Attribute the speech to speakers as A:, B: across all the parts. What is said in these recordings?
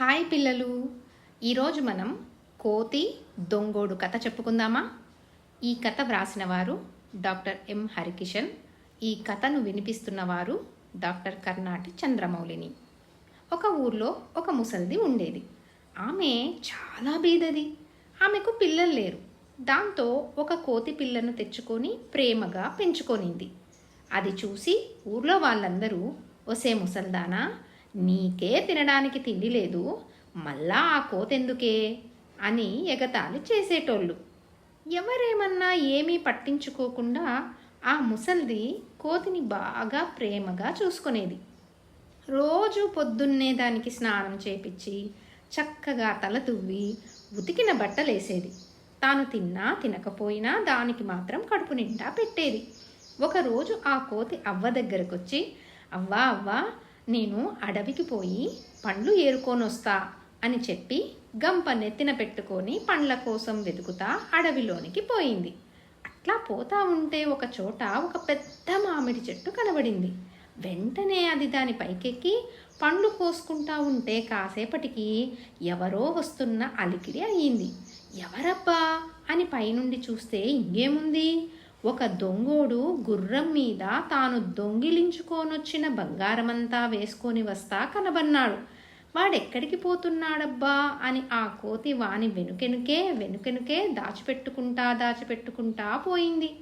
A: Hi పిల్లలు. ఈరోజు మనం కోతి దొంగోడు కథ చెప్పుకుందామా? ఈ కథ వ్రాసిన వారు డాక్టర్ ఎం హరికిషన్. ఈ కథను వినిపిస్తున్నవారు డాక్టర్ కర్ణాటి చంద్రమౌళిని. ఒక ఊర్లో ఒక ముసలిది ఉండేది. ఆమె చాలా బీదది. ఆమెకు పిల్లలు లేరు. దాంతో ఒక కోతి పిల్లను తెచ్చుకొని ప్రేమగా పెంచుకొనింది. అది చూసి ఊర్లో వాళ్ళందరూ ఒసే ముసల్దానా నీకే తినడానికి తిండి లేదు మళ్ళా ఆ కోతెందుకే? అని ఎగతాళి చేసేటోళ్ళు. ఎవరేమన్నా ఏమీ పట్టించుకోకుండా ఆ ముసల్ది కోతిని బాగా ప్రేమగా చూసుకునేది. రోజు పొద్దున్నే దానికి స్నానం చేపించి చక్కగా తల తువ్వి ఉతికిన బట్టలేసేది. తాను తిన్నా తినకపోయినా దానికి మాత్రం కడుపు నిండా పెట్టేది. ఒకరోజు ఆ కోతి అవ్వ దగ్గరకొచ్చి అవ్వా అవ్వా నేను అడవికి పోయి పండ్లు ఏరుకోనొస్తా అని చెప్పి గంప నెత్తిన పెట్టుకొని పండ్ల కోసం వెతుకుతా అడవిలోనికి పోయింది. అట్లా పోతా ఉంటే ఒక చోట ఒక పెద్ద మామిడి చెట్టు కనబడింది. వెంటనే అది దాని పైకెక్కి పండ్లు కోసుకుంటా ఉంటే కాసేపటికి ఎవరో వస్తున్న అలికిడి అయ్యింది. ఎవరబ్బా అని పైనుండి చూస్తే ఇంకేముంది? ఒక దొంగోడు గుర్రం మీద తాను దొంగిలించుకోనొచ్చిన బంగారమంతా వేసుకొని వస్తా కనబన్నాడు. వాడెక్కడికి పోతున్నాడబ్బా? అని ఆ కోతి వాని వెనుకెనుకే వెనుకెనుకే దాచిపెట్టుకుంటా దాచిపెట్టుకుంటా పోయింది.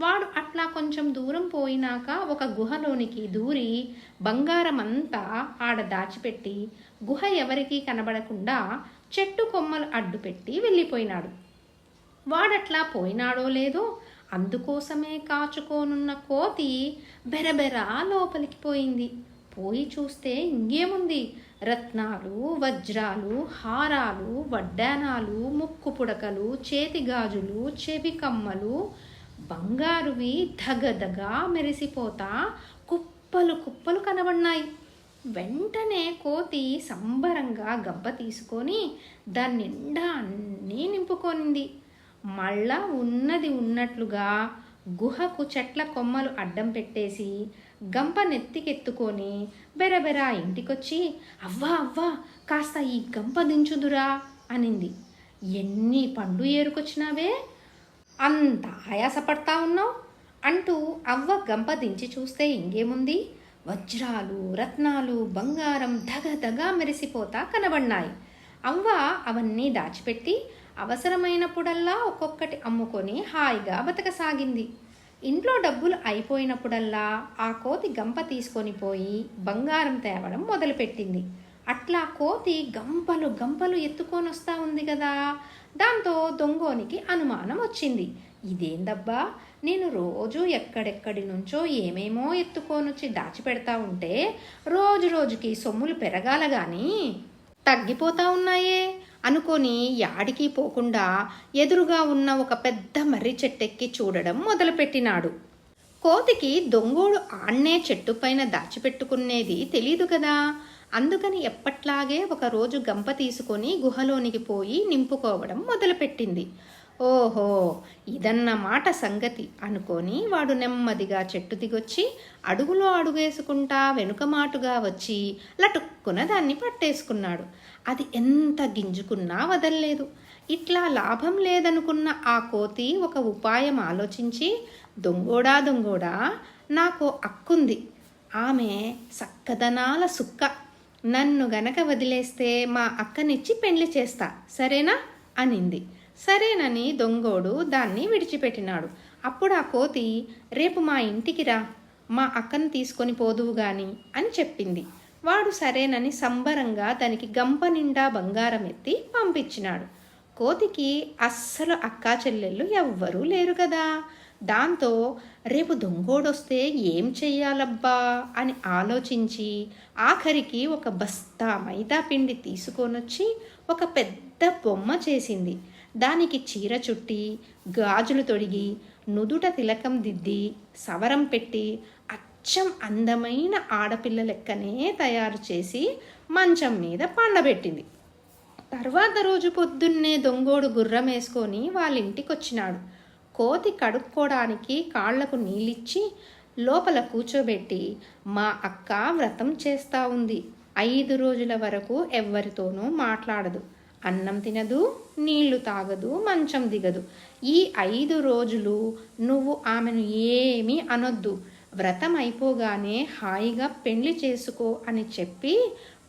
A: వాడు అట్లా కొంచెం దూరం పోయినాక ఒక గుహలోనికి దూరి బంగారమంతా ఆడ దాచిపెట్టి గుహ ఎవరికీ కనబడకుండా చెట్టు కొమ్మలు అడ్డుపెట్టి వెళ్ళిపోయినాడు. వాడట్లా పోయినాడో లేదో అందుకోసమే కాచుకోనున్న కోతి బెరబెరా లోపలికి పోయింది. పోయి చూస్తే ఇంకేముంది? రత్నాలు వజ్రాలు హారాలు వడ్డానాలు ముక్కు పుడకలు చేతి గాజులు చెవి కమ్మలు బంగారువి ధగధగా మెరిసిపోతా కుప్పలు కుప్పలు కనబడినాయి. వెంటనే కోతి సంబరంగా గబ్బ తీసుకొని దాని నిండా అన్నీ నింపుకొనింది. మళ్ళా ఉన్నది ఉన్నట్లుగా గుహకు చెట్ల కొమ్మలు అడ్డం పెట్టేసి గంప నెత్తికెత్తుకొని బెరబెరా ఇంటికొచ్చి అవ్వా అవ్వా కాస్త ఈ గంప దించుదురా అనింది. ఎన్ని పండు ఏరుకొచ్చినావే? అంత ఆయాసపడతా ఉన్నావు? అంటూ అవ్వ గంప దించి చూస్తే ఇంకేముంది వజ్రాలు రత్నాలు బంగారం దగ దగ మెరిసిపోతా కనబడినాయి. అవ్వ అవన్నీ దాచిపెట్టి అవసరమైనప్పుడల్లా ఒక్కొక్కటి అమ్ముకొని హాయిగా బతకసాగింది. ఇంట్లో డబ్బులు అయిపోయినప్పుడల్లా ఆ కోతి గంప తీసుకొని పోయి బంగారం తేవడం మొదలుపెట్టింది. అట్లా కోతి గంపలు గంపలు ఎత్తుకొని వస్తా ఉంది కదా! దాంతో దొంగోనికి అనుమానం వచ్చింది. ఇదేందబ్బా! నేను రోజు ఎక్కడెక్కడి నుంచో ఏమేమో ఎత్తుకొనొచ్చి దాచిపెడతా ఉంటే రోజు రోజుకి సొమ్ములు పెరగాల కానీ తగ్గిపోతా ఉన్నాయే? అనుకొని యాడికి పోకుండా ఎదురుగా ఉన్న ఒక పెద్ద మర్రి చెట్టెక్కి చూడడం మొదలుపెట్టినాడు. కోతికి దొంగోడు ఆన్నే చెట్టుపైన దాచిపెట్టుకునేది తెలీదు కదా. అందుకని ఎప్పట్లాగే ఒకరోజు గంప తీసుకొని గుహలోనికి పోయి నింపుకోవడం మొదలుపెట్టింది. ఓహో ఇదన్నమాట సంగతి అనుకొని వాడు నెమ్మదిగా చెట్టు దిగొచ్చి అడుగులో అడుగేసుకుంటా వెనుకమాటుగా వచ్చి లటుక్కున దాన్ని పట్టేసుకున్నాడు. అది ఎంత గింజుకున్నా వదల్లేదు. ఇట్లా లాభం లేదనుకున్న ఆ కోతి ఒక ఉపాయం ఆలోచించి దొంగోడా దొంగోడా నాకు అక్కుంది. ఆమె సక్కదనాల సుక్క. నన్ను గనక వదిలేస్తే మా అక్కనిచ్చి పెళ్ళి చేస్తా సరేనా? అనింది. సరేనని దొంగోడు దాన్ని విడిచిపెట్టినాడు. అప్పుడు ఆ కోతి రేపు మా ఇంటికి రా మా అక్కను తీసుకొని పోదువు గాని అని చెప్పింది. వాడు సరేనని సంబరంగా దానికి గంప నిండా బంగారం ఎత్తి పంపించినాడు. కోతికి అస్సలు అక్కా చెల్లెళ్ళు ఎవ్వరూ లేరు కదా దాంతో రేపు దొంగోడొస్తే ఏం చెయ్యాలబ్బా అని ఆలోచించి ఆఖరికి ఒక బస్తా మైదా పిండి తీసుకొనొచ్చి ఒక పెద్ద బొమ్మ చేసింది. దానికి చీర చుట్టి గాజులు తొడిగి నుదుట తిలకం దిద్ది సవరం పెట్టి అచ్చం అందమైన ఆడపిల్ల లెక్కనే తయారు చేసి మంచం మీద పండబెట్టింది. తర్వాత రోజు పొద్దున్నే దొంగోడు గుర్రం వేసుకొని వాళ్ళ ఇంటికి వచ్చినాడు కోతి కడుక్కోవడానికి కాళ్ళకు నీళ్ళిచ్చి లోపల కూర్చోబెట్టి మా అక్క వ్రతం చేస్తా ఉంది. ఐదు రోజుల వరకు ఎవ్వరితోనూ మాట్లాడదు. అన్నం తినదు నీళ్ళు తాగదు మంచం దిగదు. ఈ ఐదు రోజులు నువ్వు ఆమెను ఏమీ అనొద్దు. వ్రతం అయిపోగానే హాయిగా పెళ్ళి చేసుకో అని చెప్పి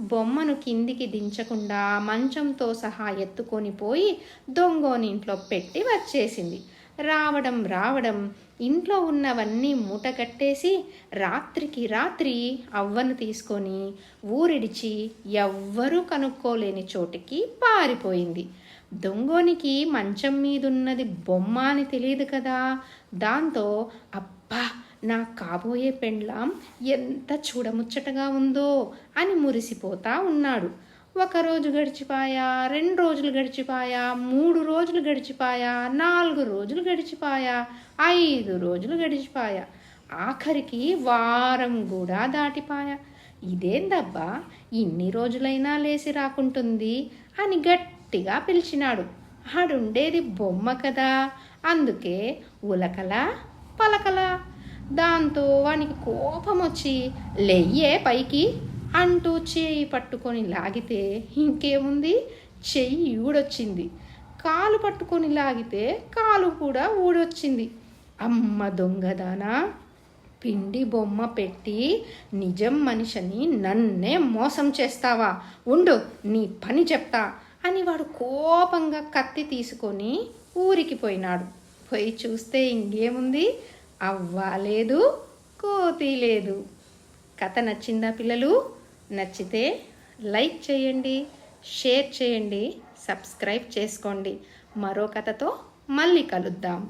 A: బొమ్మను కిందికి దించకుండా మంచంతో సహా ఎత్తుకొని పోయి దొంగోని ఇంట్లో పెట్టి వచ్చేసింది. రావడం రావడం ఇంట్లో ఉన్నవన్నీ మూట కట్టేసి రాత్రికి రాత్రి అవ్వను తీసుకొని ఊరిడిచి ఎవ్వరూ కనుక్కోలేని చోటికి పారిపోయింది. దొంగోనికి మంచం మీదున్నది బొమ్మ అని తెలియదు కదా. దాంతో అబ్బా నా కాబోయే పెండ్లాం ఎంత చూడముచ్చటగా ఉందో అని మురిసిపోతా ఉన్నాడు. ఒక రోజు గడిచిపాయా రెండు రోజులు గడిచిపాయా మూడు రోజులు గడిచిపాయా నాలుగు రోజులు గడిచిపాయా ఐదు రోజులు గడిచిపాయా. ఆఖరికి వారం కూడా దాటిపాయా. ఇదేందబ్బా ఇన్ని రోజులైనా లేచి రాకుంటుంది అని గట్టిగా పిలిచినాడు. ఆడుండేది బొమ్మ కదా అందుకే ఉలకలా పలకలా. దాంతో వానికి కోపం వచ్చి లెయ్యే పైకి అంటూ చేయి పట్టుకొని లాగితే ఇంకేముంది? చెయ్యి ఊడొచ్చింది. కాలు పట్టుకొని లాగితే కాలు కూడా ఊడొచ్చింది. అమ్మ దొంగదానా! పిండి బొమ్మ పెట్టి నిజం మనిషిని నన్నే మోసం చేస్తావా? ఉండు నీ పని చెప్తా అని వాడు కోపంగా కత్తి తీసుకొని ఊరికి పోయినాడు. పోయి చూస్తే ఇంకేముంది? అవ్వాలేదు కోతి లేదు. కథ నచ్చిందా పిల్లలు? నచ్చితే లైక్ చేయండి షేర్ చేయండి సబ్స్క్రైబ్ చేసుకోండి. మరో కథతో మళ్ళీ కలుద్దాం.